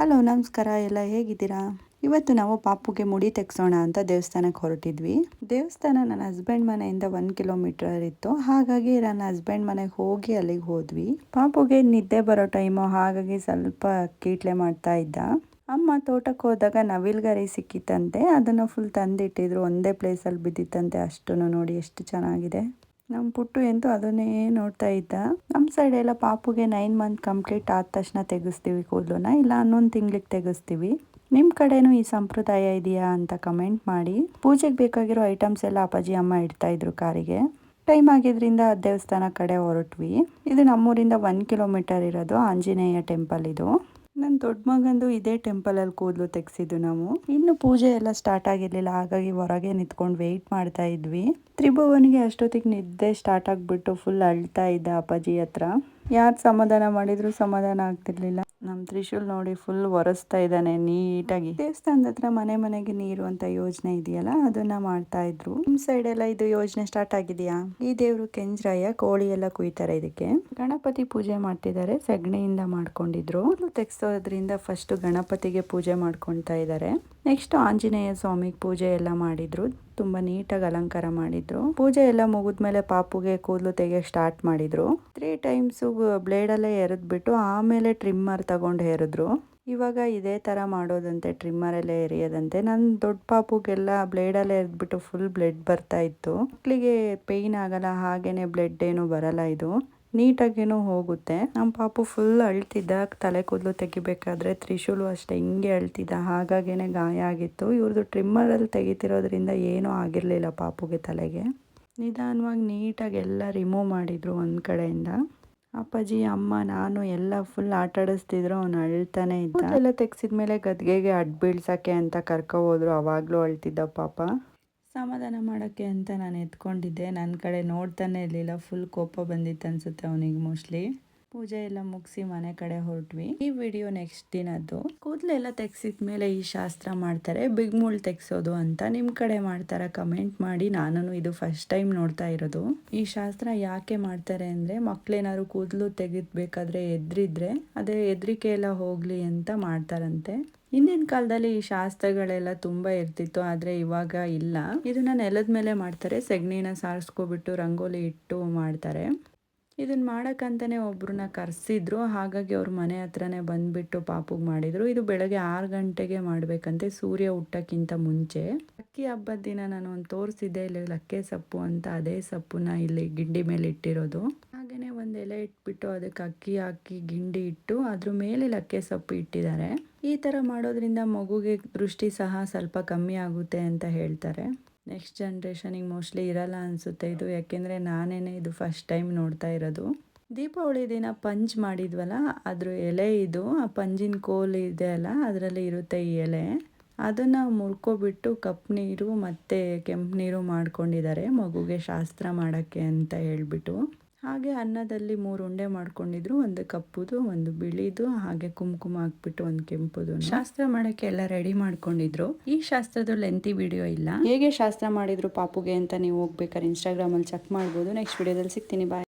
Hello, ನಮಸ್ಕಾರ. ಎಲ್ಲ ಹೇಗಿದ್ದೀರಾ? ಇವತ್ತು ನಾವು ಪಾಪುಗೆ ಮುಡಿ ತೆಗ್ಸೋಣ ಅಂತ ದೇವಸ್ಥಾನಕ್ಕೆ ಹೊರಟಿದ್ವಿ. ದೇವಸ್ಥಾನ ನನ್ನ ಹಸ್ಬೆಂಡ್ ಮನೆಯಿಂದ ಒಂದು ಕಿಲೋಮೀಟರ್ ಇತ್ತು. ಹಾಗಾಗಿ ನನ್ನ ಹಸ್ಬೆಂಡ್ ಮನೆಗೆ ಹೋಗಿ ಅಲ್ಲಿಗೆ ಹೋದ್ವಿ. ಪಾಪುಗೆ ನಿದ್ದೆ ಬರೋ ಟೈಮು ಹಾಗಾಗಿ ಸ್ವಲ್ಪ ಕೀಟ್ಲೆ ಮಾಡ್ತಾ ಇದ್ದ. ಅಮ್ಮ ತೋಟಕ್ಕೆ ಹೋದಾಗ ನವಿಲ್ಗರಿ ಸಿಕ್ಕಿತ್ತಂತೆ. ಅದನ್ನು ಫುಲ್ ತಂದಿಟ್ಟಿದ್ರು. ಒಂದೇ ಪ್ಲೇಸಲ್ಲಿ ಬಿದ್ದಿತ್ತಂತೆ. ಅಷ್ಟು ನೋಡಿ ಎಷ್ಟು ಚೆನ್ನಾಗಿದೆ. ನಮ್ಮ ಪುಟ್ಟು ಎಂತೂ ಅದನ್ನೇ ನೋಡ್ತಾ ಇದ್ದ. ನಮ್ಮ ಸೈಡ್ ಎಲ್ಲ ಪಾಪುಗೆ ನೈನ್ ಮಂತ್ ಕಂಪ್ಲೀಟ್ ಆದ ತಕ್ಷಣ ತೆಗೆಸ್ತೀವಿ ಕೂದಲನ್ನ ಇಲ್ಲ ಹನ್ನೊಂದು ತಿಂಗ್ಳಿಗೆ ತೆಗೆಸ್ತೀವಿ. ನಿಮ್ಮ ಕಡೆನೂ ಈ ಸಂಪ್ರದಾಯ ಇದೆಯಾ ಅಂತ ಕಮೆಂಟ್ ಮಾಡಿ. ಪೂಜೆಗೆ ಬೇಕಾಗಿರೋ ಐಟಮ್ಸ್ ಎಲ್ಲ ಅಪ್ಪಾಜಿ ಅಮ್ಮ ಇಡ್ತಾ ಇದ್ರು ಕಾರಿಗೆ. ಟೈಮ್ ಆಗಿದ್ರಿಂದ ದೇವಸ್ಥಾನ ಕಡೆ ಹೊರಟ್ವಿ. ಇದು ನಮ್ಮೂರಿಂದ ಒನ್ ಕಿಲೋಮೀಟರ್ ಇರೋದು ಆಂಜನೇಯ ಟೆಂಪಲ್ ಇದು. ನನ್ನ ದೊಡ್ಡ ಮಗಂದು ಇದೇ ಟೆಂಪಲಲ್ಲಿ ಕೂದಲು ತೆಗೆಸಿದ್ದು ನಾವು. ಇನ್ನು ಪೂಜೆ ಎಲ್ಲ ಸ್ಟಾರ್ಟ್ ಆಗಿರಲಿಲ್ಲ, ಹಾಗಾಗಿ ಹೊರಗೆ ನಿಂತ್ಕೊಂಡು ವೆಯ್ಟ್ ಮಾಡ್ತಾ ಇದ್ವಿ. ತ್ರಿಭುವನಿಗೆ ಅಷ್ಟೊತ್ತಿಗೆ ನಿದ್ದೆ ಸ್ಟಾರ್ಟ್ ಆಗಿಬಿಟ್ಟು ಫುಲ್ ಅಳ್ತಾ ಇದ್ದ ಅಪ್ಪಾಜಿ ಹತ್ರ. ಯಾರು ಸಮಾಧಾನ ಮಾಡಿದ್ರು ಸಮಾಧಾನ ಆಗ್ತಿರ್ಲಿಲ್ಲ. ನಮ್ಮ ತ್ರಿಶೂಲ್ ನೋಡಿ ಫುಲ್ ಒರೆಸ್ತಾ ಇದ್ದಾನೆ ನೀಟಾಗಿ. ದೇವಸ್ಥಾನದ ಹತ್ರ ಮನೆ ಮನೆಗೆ ನೀರು ಅಂತ ಯೋಜನೆ ಇದೆಯಲ್ಲ, ಅದನ್ನ ಮಾಡ್ತಾ ಇದ್ರು. ನಿಮ್ ಸೈಡ್ ಎಲ್ಲ ಇದು ಯೋಜನೆ ಸ್ಟಾರ್ಟ್ ಆಗಿದೆಯಾ? ಈ ದೇವ್ರು ಕೆಂಜ್ರಾಯ, ಕೋಳಿ ಎಲ್ಲ ಕುಯ್ತಾರೆ ಇದಕ್ಕೆ. ಗಣಪತಿ ಪೂಜೆ ಮಾಡ್ತಿದ್ದಾರೆ ಸಗಣಿಯಿಂದ ಮಾಡ್ಕೊಂಡಿದ್ರು. ತೆಗ್ಸೋದ್ರಿಂದ ಫಸ್ಟ್ ಗಣಪತಿಗೆ ಪೂಜೆ ಮಾಡ್ಕೊಂತಾ ಇದ್ದಾರೆ ನೆಕ್ಸ್ಟ್ ಆಂಜನೇಯ ಸ್ವಾಮಿಗೆ ಪೂಜೆ ಎಲ್ಲ ಮಾಡಿದ್ರು. ತುಂಬ ನೀಟಾಗಿ ಅಲಂಕಾರ ಮಾಡಿದ್ರು. ಪೂಜೆ ಎಲ್ಲ ಮುಗಿದ್ಮೇಲೆ ಪಾಪುಗೆ ಕೂದಲು ತೆಗೆಯೋ ಸ್ಟಾರ್ಟ್ ಮಾಡಿದ್ರು. ತ್ರೀ ಟೈಮ್ಸ್ ಬ್ಲೇಡಲ್ಲೇ ಎರೆದ್ಬಿಟ್ಟು ಆಮೇಲೆ ಟ್ರಿಮ್ಮರ್ ತಗೊಂಡು ಹೇರಿದ್ರು. ಇವಾಗ ಇದೇ ತರ ಮಾಡೋದಂತೆ ಟ್ರಿಮ್ಮರಲ್ಲೇ ಎರಿಯೋದಂತೆ. ನನ್ನ ದೊಡ್ಡ ಪಾಪುಗೆಲ್ಲ ಬ್ಲೇಡಲ್ಲೇ ಎರೆದ್ಬಿಟ್ಟು ಫುಲ್ ಬ್ಲಡ್ ಬರ್ತಾ ಇತ್ತು. ಮಕ್ಕಳಿಗೆ ಪೇಯ್ನ್ ಆಗಲ್ಲ, ಹಾಗೇನೆ ಬ್ಲಡ್ ಏನು ಬರಲ್ಲ ಇದು. ನೀಟಾಗೇನೋ ಹೋಗುತ್ತೆ. ನಮ್ಮ ಪಾಪು ಫುಲ್ ಅಳ್ತಿದ್ದ, ತಲೆ ಕೂದಲು ತೆಗಿಬೇಕಾದ್ರೆ ತ್ರಿಶೂಲು ಅಷ್ಟೇ ಹಿಂಗೆ ಅಳ್ತಿದ್ದ. ಹಾಗಾಗೇ ಗಾಯ ಆಗಿತ್ತು. ಇವ್ರದ್ದು ಟ್ರಿಮ್ಮರಲ್ಲಿ ತೆಗಿತಿರೋದ್ರಿಂದ ಏನೂ ಆಗಿರಲಿಲ್ಲ ಪಾಪುಗೆ ತಲೆಗೆ. ನಿಧಾನವಾಗಿ ನೀಟಾಗಿ ಎಲ್ಲ ರಿಮೂವ್ ಮಾಡಿದರು ಒಂದು ಕಡೆಯಿಂದ. ಅಪ್ಪಾಜಿ, ಅಮ್ಮ, ನಾನು ಎಲ್ಲ ಫುಲ್ ಆಟ ಆಡಿಸ್ತಿದ್ರು. ಅವ್ನು ಅಳ್ತಾನೆ ಇದ್ದ. ಎಲ್ಲ ತೆಗ್ಸಿದ್ಮೇಲೆ ಗದ್ಗೆಗೆ ಅಡ್ಡ ಬೀಳ್ಸಕ್ಕೆ ಅಂತ ಕರ್ಕೊ ಹೋದ್ರು. ಅವಾಗಲೂ ಅಳ್ತಿದ್ದ ಪಾಪ. ಸಮಾಧಾನ ಮಾಡೋಕ್ಕೆ ಅಂತ ನಾನು ಎತ್ಕೊಂಡಿದ್ದೆ. ನನ್ನ ಕಡೆ ನೋಡ್ತಾನೆ ಇರಲಿಲ್ಲ. ಫುಲ್ ಕೋಪ ಬಂದಿತ್ತು ಅನ್ಸುತ್ತೆ ಅವನಿಗೆ ಮೋಸ್ಟ್ಲಿ ಪೂಜೆ ಎಲ್ಲ ಮುಗಿಸಿ ಮನೆ ಕಡೆ ಹೊರಟ್ವಿ. ಈ ವಿಡಿಯೋ ನೆಕ್ಸ್ಟ್ ದಿನದ್ದು. ಕೂದಲೆಲ್ಲ ತೆಗ್ಸಿದ ಮೇಲೆ ಈ ಶಾಸ್ತ್ರ ಮಾಡ್ತಾರೆ. ಬಿಗ್ ಮೂಳ್ ತೆಗ್ಸೋದು ಅಂತ ನಿಮ್ಮ ಕಡೆ ಮಾಡ್ತಾರ ಕಮೆಂಟ್ ಮಾಡಿ. ನಾನು ಇದು ಫಸ್ಟ್ ಟೈಮ್ ನೋಡ್ತಾ ಇರೋದು. ಈ ಶಾಸ್ತ್ರ ಯಾಕೆ ಮಾಡ್ತಾರೆ ಅಂದರೆ ಮಕ್ಳೇನಾದ್ರು ಕೂದಲು ತೆಗೆದ್ಬೇಕಾದ್ರೆ ಎದ್ರಿದ್ರೆ ಅದೇ ಎದ್ರಿಕೆ ಎಲ್ಲ ಹೋಗ್ಲಿ ಅಂತ ಮಾಡ್ತಾರಂತೆ. ಹಿಂದಿನ ಕಾಲದಲ್ಲಿ ಈ ಶಾಸ್ತ್ರಗಳೆಲ್ಲ ತುಂಬಾ ಇರ್ತಿತ್ತು, ಆದರೆ ಇವಾಗ ಇಲ್ಲ. ಇದನ್ನ ನೆಲದ ಮೇಲೆ ಮಾಡ್ತಾರೆ. ಸೆಗಣಿನ ಸಾರಿಸ್ಕೊಬಿಟ್ಟು ರಂಗೋಲಿ ಇಟ್ಟು ಮಾಡ್ತಾರೆ. ಇದನ್ನ ಮಾಡೋಕ್ಕಂತಲೇ ಒಬ್ರನ್ನ ಕರೆಸಿದ್ರು. ಹಾಗಾಗಿ ಅವ್ರ ಮನೆ ಹತ್ರನೇ ಬಂದುಬಿಟ್ಟು ಪಾಪುಗೆ ಮಾಡಿದ್ರು. ಇದು ಬೆಳಗ್ಗೆ ಆರು ಗಂಟೆಗೆ ಮಾಡಬೇಕಂತೆ, ಸೂರ್ಯ ಹುಟ್ಟಕ್ಕಿಂತ ಮುಂಚೆ. ಅಕ್ಕಿ ಹಬ್ಬದ ದಿನ ನಾನು ಒಂದು ತೋರಿಸಿದ್ದೆ, ಇಲ್ಲಿ ಲಕ್ಕೆ ಸೊಪ್ಪು ಅಂತ. ಅದೇ ಸೊಪ್ಪನ್ನ ಇಲ್ಲಿ ಗಿಂಡಿ ಮೇಲೆ ಇಟ್ಟಿರೋದು. ಹಾಗೆಯೇ ಒಂದು ಎಲೆ ಇಟ್ಬಿಟ್ಟು ಅದಕ್ಕೆ ಅಕ್ಕಿ ಹಾಕಿ ಗಿಂಡಿ ಇಟ್ಟು, ಅದ್ರ ಮೇಲೆ ಲಕ್ಕೆ ಸೊಪ್ಪು ಇಟ್ಟಿದ್ದಾರೆ. ಈ ಥರ ಮಾಡೋದ್ರಿಂದ ಮಗುಗೆ ದೃಷ್ಟಿ ಸಹ ಸ್ವಲ್ಪ ಕಮ್ಮಿ ಆಗುತ್ತೆ ಅಂತ ಹೇಳ್ತಾರೆ. ನೆಕ್ಸ್ಟ್ ಜನ್ರೇಷನಿಗೆ ಮೋಸ್ಟ್ಲಿ ಇರಲ್ಲ ಅನಿಸುತ್ತೆ ಇದು, ಯಾಕೆಂದರೆ ನಾನೇ ಇದು ಫಸ್ಟ್ ಟೈಮ್ ನೋಡ್ತಾ ಇರೋದು. ದೀಪಾವಳಿ ದಿನ ಪಂಚ್ ಮಾಡಿದ್ವಲ್ಲ, ಅದ್ರ ಎಲೆ ಇದು, ಆ ಪಂಜಿನ ಕೋಲ್ ಇದೆ ಅಲ್ಲ, ಅದರಲ್ಲಿ ಇರುತ್ತೆ ಈ ಎಲೆ. ಅದನ್ನು ಮುರ್ಕೊಬಿಟ್ಟು ಕಪ್ ನೀರು ಮತ್ತು ಕೆಂಪು ನೀರು ಮಾಡ್ಕೊಂಡಿದ್ದಾರೆ ಮಗುಗೆ ಶಾಸ್ತ್ರ ಮಾಡೋಕ್ಕೆ ಅಂತ ಹೇಳ್ಬಿಟ್ಟು. ಹಾಗೆ ಅನ್ನದಲ್ಲಿ ಮೂರು ಉಂಡೆ ಮಾಡ್ಕೊಂಡಿದ್ರು. ಒಂದು ಕಪ್ಪುದು, ಒಂದು ಬಿಳಿದು, ಹಾಗೆ ಕುಂಕುಮ ಹಾಕ್ಬಿಟ್ಟು ಒಂದು ಕೆಂಪುದು ಶಾಸ್ತ್ರ ಮಾಡಕ್ಕೆ ಎಲ್ಲ ರೆಡಿ ಮಾಡ್ಕೊಂಡಿದ್ರು. ಈ ಶಾಸ್ತ್ರದ ಲೆಂತಿ ವಿಡಿಯೋ ಇಲ್ಲ. ಹೇಗೆ ಶಾಸ್ತ್ರ ಮಾಡಿದ್ರು ಪಾಪುಗೆ ಅಂತ ನೀವು ಹೋಗ್ಬೇಕಾದ್ರೆ ಇನ್ಸ್ಟಾಗ್ರಾಮ್ ಅಲ್ಲಿ ಚೆಕ್ ಮಾಡ್ಬೋದು. ನೆಕ್ಸ್ಟ್ ವಿಡಿಯೋದಲ್ಲಿ ಸಿಗ್ತೀನಿ. ಬಾಯ್